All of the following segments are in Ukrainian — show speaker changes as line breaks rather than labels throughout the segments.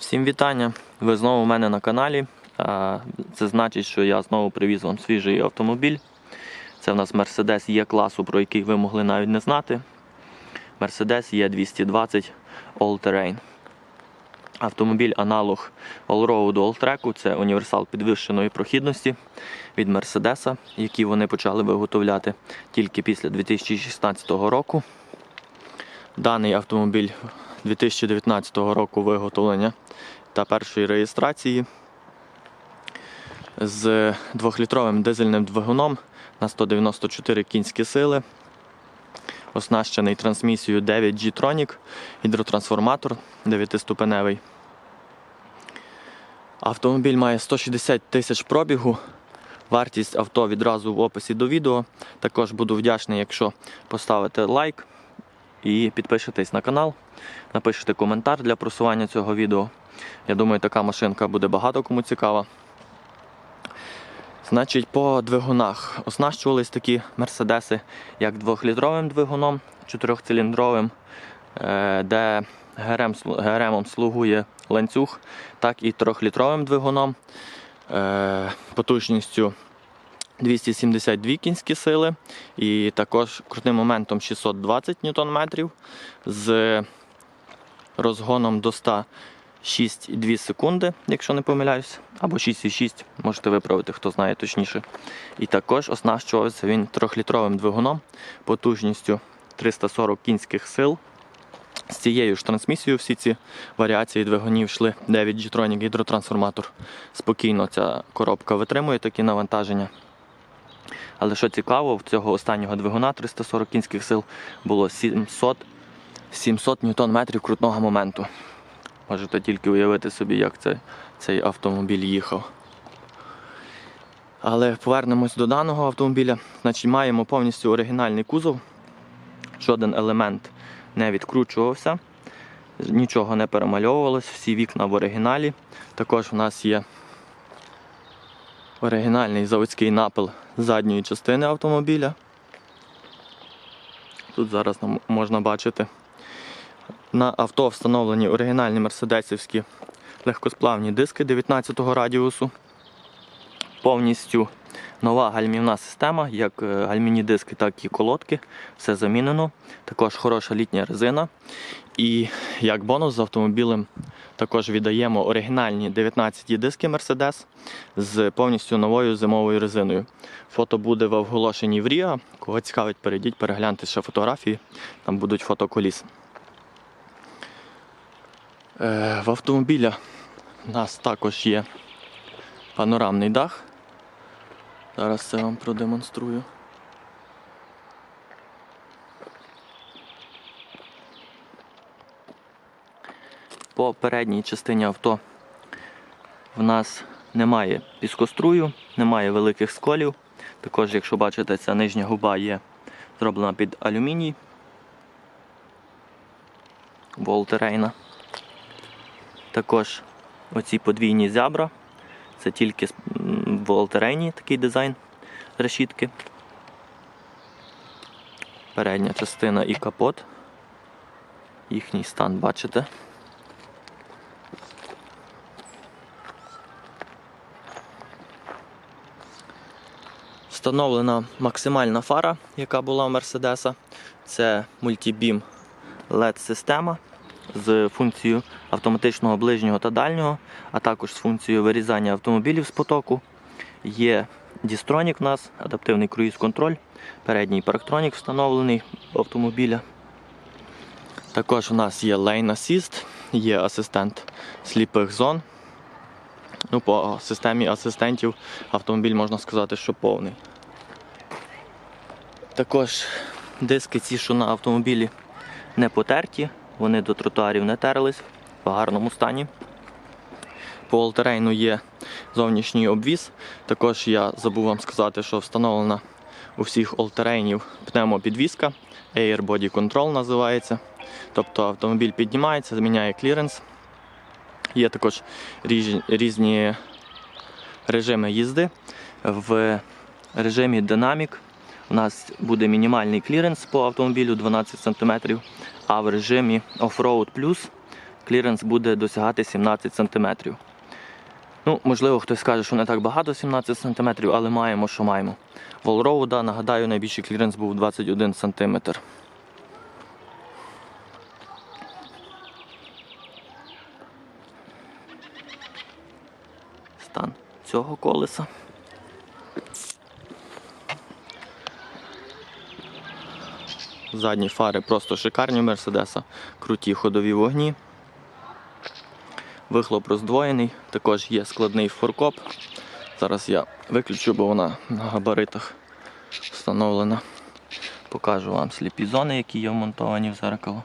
Всім вітання! Ви знову у мене на каналі. Це значить, що я знову привіз вам свіжий автомобіль. Це в нас Mercedes є класу, про який ви могли навіть не знати. Mercedes є 220 All Terrain. Автомобіль аналог Allroad Alltrack це універсал підвищеної прохідності від Mercedes, який вони почали виготовляти тільки після 2016 року. Даний автомобіль 2019 року виготовлення та першої реєстрації з 2-літровим дизельним двигуном на 194 кінські сили, оснащений трансмісією 9 G-Tronic, гідротрансформатор 9-ступеневий. Автомобіль має 160 тисяч пробігу. Вартість авто відразу в описі до відео. Також буду вдячний, якщо поставите лайк і підпишетесь на канал, напишете коментар для просування цього відео. Я думаю, така машинка буде багато кому цікава. Значить, по двигунах оснащувались такі мерседеси як 2-літровим двигуном 4-циліндровим, е, де ГРМ, ГРМом слугує ланцюг, так і 3-літровим двигуном е, потужністю 272 кінські сили і також крутним моментом 620 Нм з розгоном до 106,2 секунди, якщо не помиляюсь, або 6,6, можете виправити, хто знає точніше. І також оснащувався він 3-літровим двигуном потужністю 340 кінських сил. З цією ж трансмісією всі ці варіації двигунів йшли 9 G-Tronic гідротрансформатор. Спокійно ця коробка витримує такі навантаження. Але що цікаво, в цього останнього двигуна 340 кінських сил було 700, 700 ньютон метрів крутного моменту. Можете тільки уявити собі, як це, цей автомобіль їхав. Але повернемось до даного автомобіля. Значить, маємо повністю оригінальний кузов. Жоден елемент не відкручувався, нічого не перемальовувалось, всі вікна в оригіналі. Також у нас є оригінальний заводський напил задньої частини автомобіля. Тут зараз можна бачити. На авто встановлені оригінальні мерседесівські легкосплавні диски 19 го радіусу. Повністю нова гальмівна система, як е, гальмівні диски, так і колодки. Все замінено. Також хороша літня резина. І як бонус з автомобілем також віддаємо оригінальні 19 диски Mercedes з повністю новою зимовою резиною. Фото буде в оголошенні в Ріа. Кого цікавить, перейдіть, перегляньте ще фотографії. Там будуть фото коліс. Е, В автомобіля у нас також є панорамний дах. Зараз це вам продемонструю. По передній частині авто в нас немає піскострую, немає великих сколів. Також, якщо бачите, ця нижня губа є зроблена під алюміній Волтерейна. Також оці подвійні зябра. Це тільки Волтерейні такий дизайн решітки. Передня частина і капот. Їхній стан бачите. Встановлена максимальна фара, яка була у Мерседеса. Це мультібім LED-система з функцією автоматичного ближнього та дальнього, а також з функцією вирізання автомобілів з потоку. Є Дістронік у нас, адаптивний круїз-контроль, передній парктронік встановлений автомобіля. Також у нас є Lane Assist, є асистент сліпих зон. Ну, по системі асистентів автомобіль можна сказати, що повний. Також диски ці, що на автомобілі не потерті, вони до тротуарів не терлись в гарному стані. По алтерейну є зовнішній обвіз. Також я забув вам сказати, що встановлена у всіх алтерейнів пневмопідвізка, Air Body Control називається. Тобто автомобіль піднімається, зміняє кліренс. Є також різні, режими їзди. В режимі Dynamic у нас буде мінімальний кліренс по автомобілю 12 см, а в режимі Offroad Plus кліренс буде досягати 17 см. Ну, можливо, хтось скаже, що не так багато 17 см, але маємо, що маємо. В Allroad, нагадаю, найбільший кліренс був 21 см. Стан цього колеса. Задні фари просто шикарні Мерседеса, круті ходові вогні. Вихлоп роздвоєний, також є складний форкоп. Зараз я виключу, бо вона на габаритах встановлена. Покажу вам сліпі зони, які є вмонтовані в зеркало.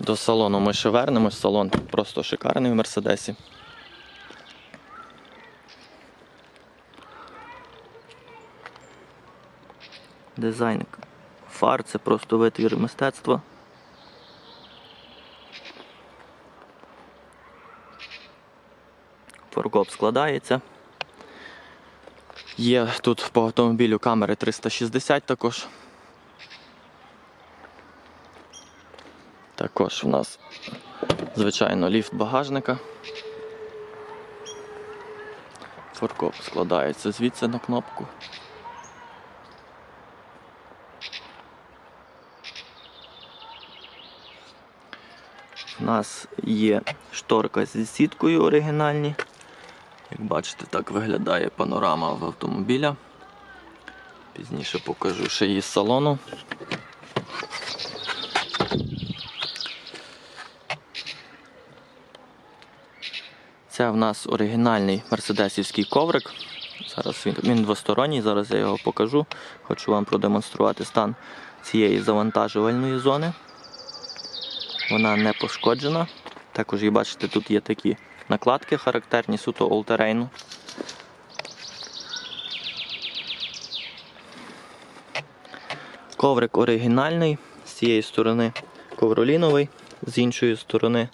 До салону ми ще вернемось. Салон просто шикарний в Мерседесі. Дизайн фар це просто витвір мистецтва. Форкоп складається. Є тут по автомобілю камери 360 також. Також у нас, звичайно, ліфт багажника. Форкоп складається звідси на кнопку. У нас є шторка зі сіткою оригінальні. Як бачите, так виглядає панорама в автомобіля. Пізніше покажу ще її з салону. Це в нас оригінальний мерседесівський коврик. Зараз він, він двосторонній, зараз я його покажу. Хочу вам продемонструвати стан цієї завантажувальної зони. Вона не пошкоджена. Також, і бачите, тут є такі накладки характерні суто олтерейну. Коврик оригінальний, з цієї сторони ковроліновий, з іншої сторони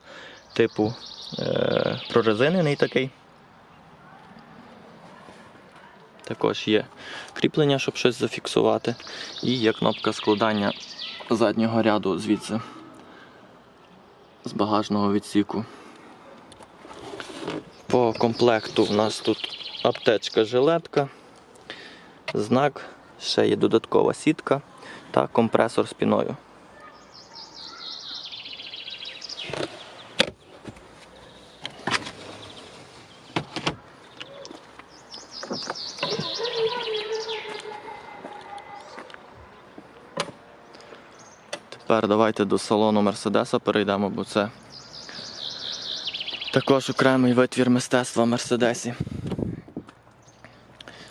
типу е- прорезинений такий. Також є кріплення, щоб щось зафіксувати. І є кнопка складання заднього ряду звідси з багажного відсіку. По комплекту в нас тут аптечка жилетка, знак, ще є додаткова сітка та компресор спіною. Тепер давайте до салону Мерседеса перейдемо, бо це також окремий витвір мистецтва в Мерседесі.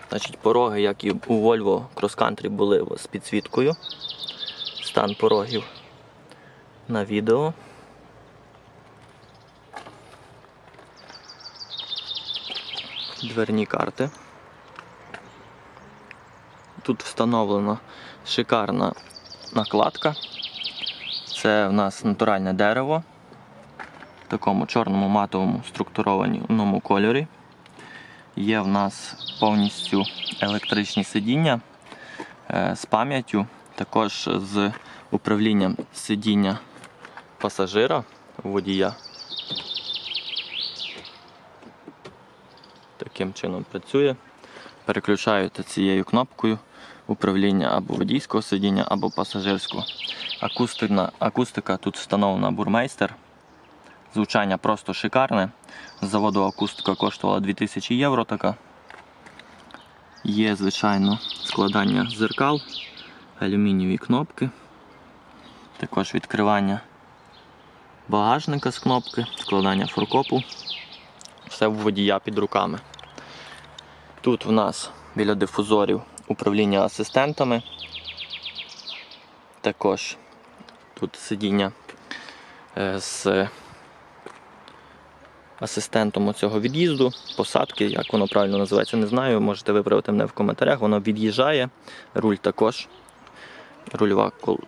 Значить, пороги, як і у Volvo Cross Country, були з підсвіткою. Стан порогів на відео. Дверні карти. Тут встановлена шикарна накладка. Це в нас натуральне дерево в такому чорному матовому структурованому кольорі. Є в нас повністю електричні сидіння е, з пам'яттю, також з управлінням сидіння пасажира водія. Таким чином працює. Переключаєте цією кнопкою управління або водійського сидіння, або пасажирського. Акустика, акустика тут встановлена бурмейстер. Звучання просто шикарне. З заводу акустика коштувала 2000 євро така. Є, звичайно, складання зеркал, алюмінієві кнопки. Також відкривання багажника з кнопки, складання форкопу. Все в водія під руками. Тут в нас біля дифузорів управління асистентами. Також тут сидіння е, з асистентом цього від'їзду, посадки, як воно правильно називається, не знаю. Можете виправити мене в коментарях. Воно від'їжджає, руль також. Рульова кол...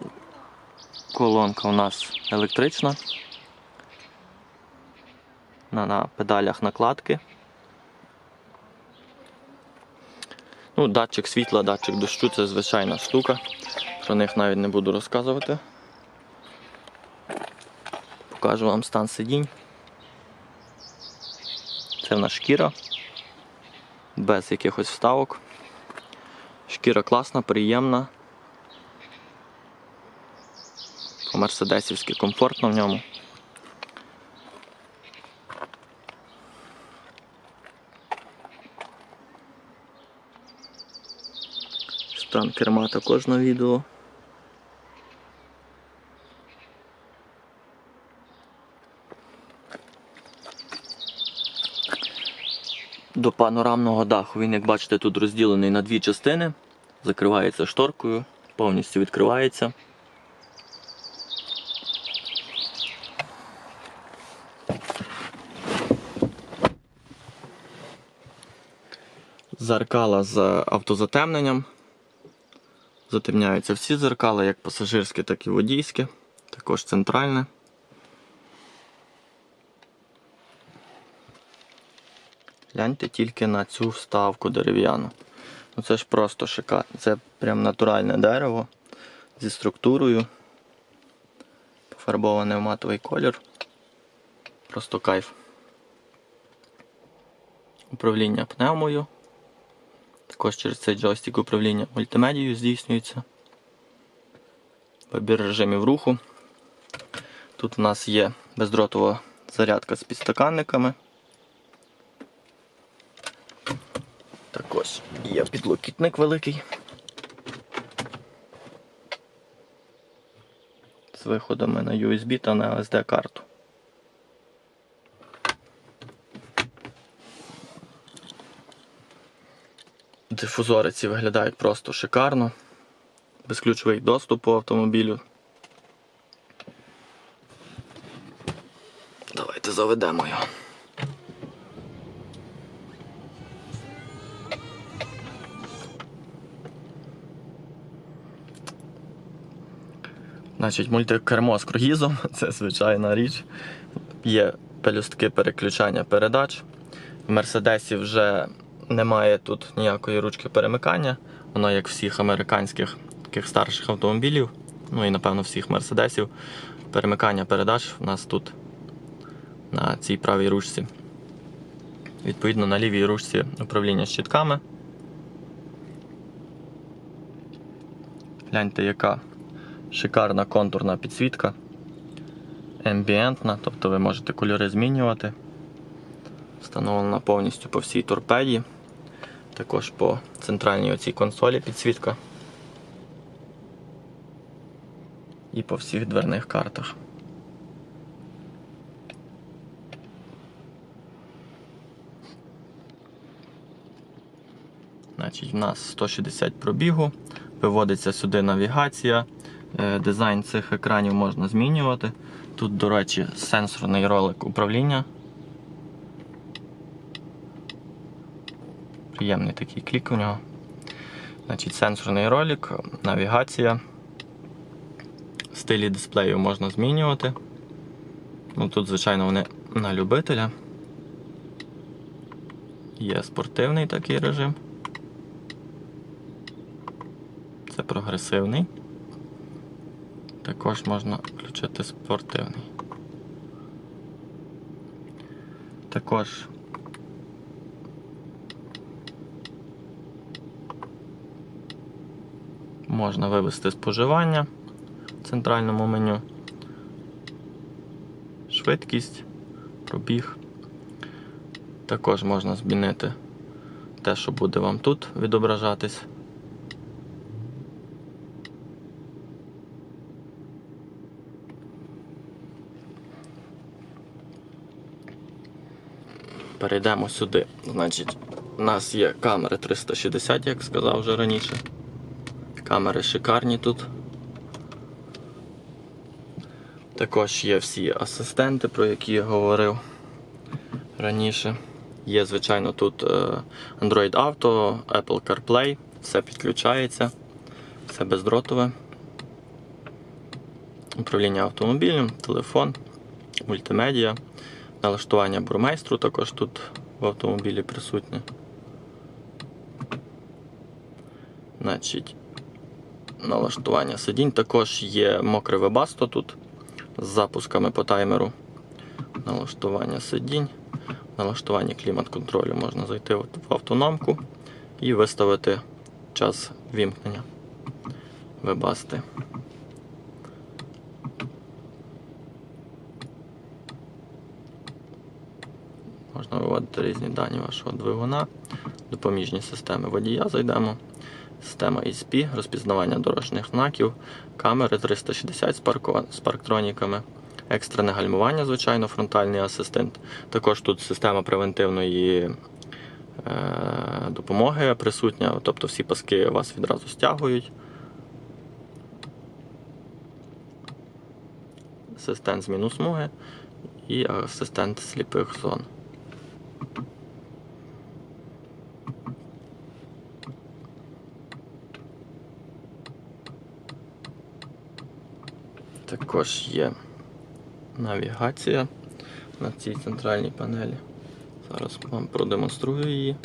колонка у нас електрична. На, на педалях накладки. Ну, датчик світла, датчик дощу це звичайна штука. Про них навіть не буду розказувати. Покажу вам стан сидінь. Це в нас шкіра. Без якихось вставок. Шкіра класна, приємна. По-мерседесівськи комфортно в ньому. Стан керма також на відео. До панорамного даху він, як бачите, тут розділений на дві частини. Закривається шторкою, повністю відкривається. Зеркала з автозатемненням. Затемняються всі зеркала, як пасажирське, так і водійське, також центральне. Гляньте тільки на цю вставку дерев'яну. Ну це ж просто шикарно. Це прям натуральне дерево зі структурою. Пофарбоване в матовий колір. Просто кайф. Управління пневмою. Також через цей джойстик управління мультимедією здійснюється. Вибір режимів руху. Тут у нас є бездротова зарядка з підстаканниками. Також є підлокітник великий. З виходами на USB та на SD карту. Дифузори ці виглядають просто шикарно. Безключовий доступ по автомобілю. Давайте заведемо його. Значить, мультикермо з круїзом це звичайна річ. Є пелюстки переключання передач. В Мерседесі вже немає тут ніякої ручки перемикання. Воно як всіх американських таких старших автомобілів, ну і напевно всіх мерседесів. Перемикання передач у нас тут на цій правій ручці. Відповідно, на лівій ручці управління щитками. Гляньте, яка шикарна контурна підсвітка. Ембієнтна, тобто ви можете кольори змінювати. Встановлена повністю по всій торпеді. Також по центральній оцій консолі підсвітка. І по всіх дверних картах. Значить, в нас 160 пробігу, виводиться сюди навігація. Е, Дизайн цих екранів можна змінювати. Тут, до речі, сенсорний ролик управління. Приємний такий клік у нього. Значить, Сенсорний ролик, навігація. Стилі дисплею можна змінювати. Ну, Тут, звичайно, вони на любителя. Є спортивний такий режим. Це прогресивний. Також можна включити спортивний. Також можна вивести споживання в центральному меню, швидкість, пробіг. Також можна змінити те, що буде вам тут відображатись. Перейдемо сюди. Значить, у нас є камери 360, як сказав вже раніше. Камери шикарні тут. Також є всі асистенти, про які я говорив раніше. Є, звичайно, тут е, Android Auto, Apple CarPlay, все підключається, все бездротове. Управління автомобілем, телефон, мультимедіа, налаштування бурмейстру також тут в автомобілі присутнє. Значить, налаштування сидінь. Також є мокре вебасто тут з запусками по таймеру. Налаштування сидінь. Налаштування клімат-контролю можна зайти в автономку і виставити час вімкнення вебасти. Можна виводити різні дані вашого двигуна, допоміжні системи водія зайдемо. Система ESP, розпізнавання дорожніх знаків, камери 360 з, парктроніками, екстрене гальмування, звичайно, фронтальний асистент. Також тут система превентивної е... допомоги присутня, тобто всі паски вас відразу стягують. Асистент зміну смуги і асистент сліпих зон. Також є навігація на цій центральній панелі. Зараз вам продемонструю її.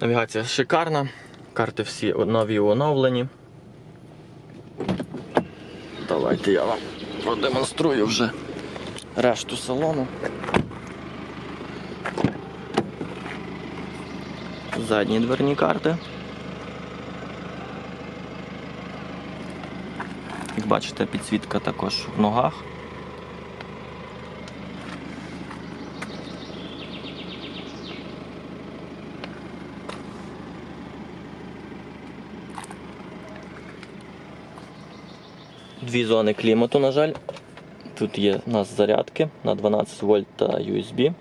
Навігація шикарна, карти всі нові оновлені. Давайте я вам продемонструю вже решту салону. Задні дверні карти. Як бачите, підсвітка також в ногах. Дві зони клімату, на жаль. Тут є у нас зарядки на 12 вольт та USB.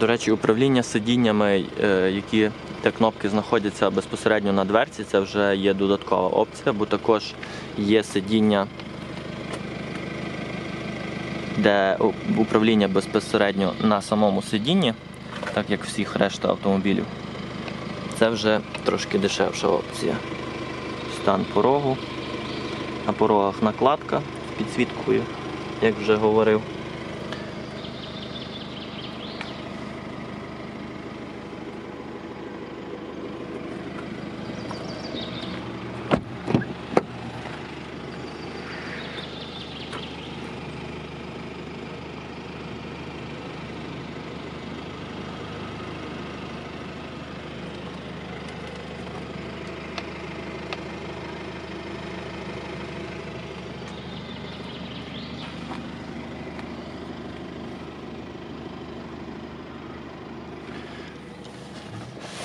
До речі, управління сидіннями, е, які де кнопки знаходяться безпосередньо на дверці, це вже є додаткова опція, бо також є сидіння, де управління безпосередньо на самому сидінні, так як всіх решта автомобілів. Це вже трошки дешевша опція. Стан порогу. На порогах накладка з підсвіткою, як вже говорив.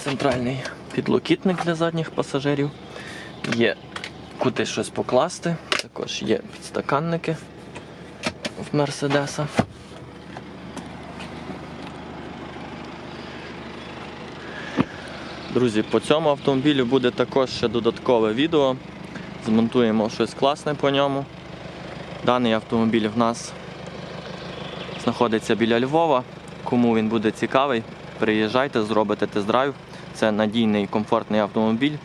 Центральний підлокітник для задніх пасажирів. Є куди щось покласти. Також є підстаканники в Мерседеса. Друзі, по цьому автомобілю буде також ще додаткове відео. Змонтуємо щось класне по ньому. Даний автомобіль в нас знаходиться біля Львова. Кому він буде цікавий, приїжджайте, зробите тест-драйв. Це надійний комфортний автомобіль.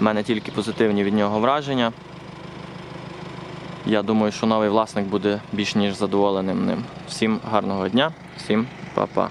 У мене тільки позитивні від нього враження. Я думаю, що новий власник буде більш ніж задоволеним ним. Всім гарного дня, всім па-па.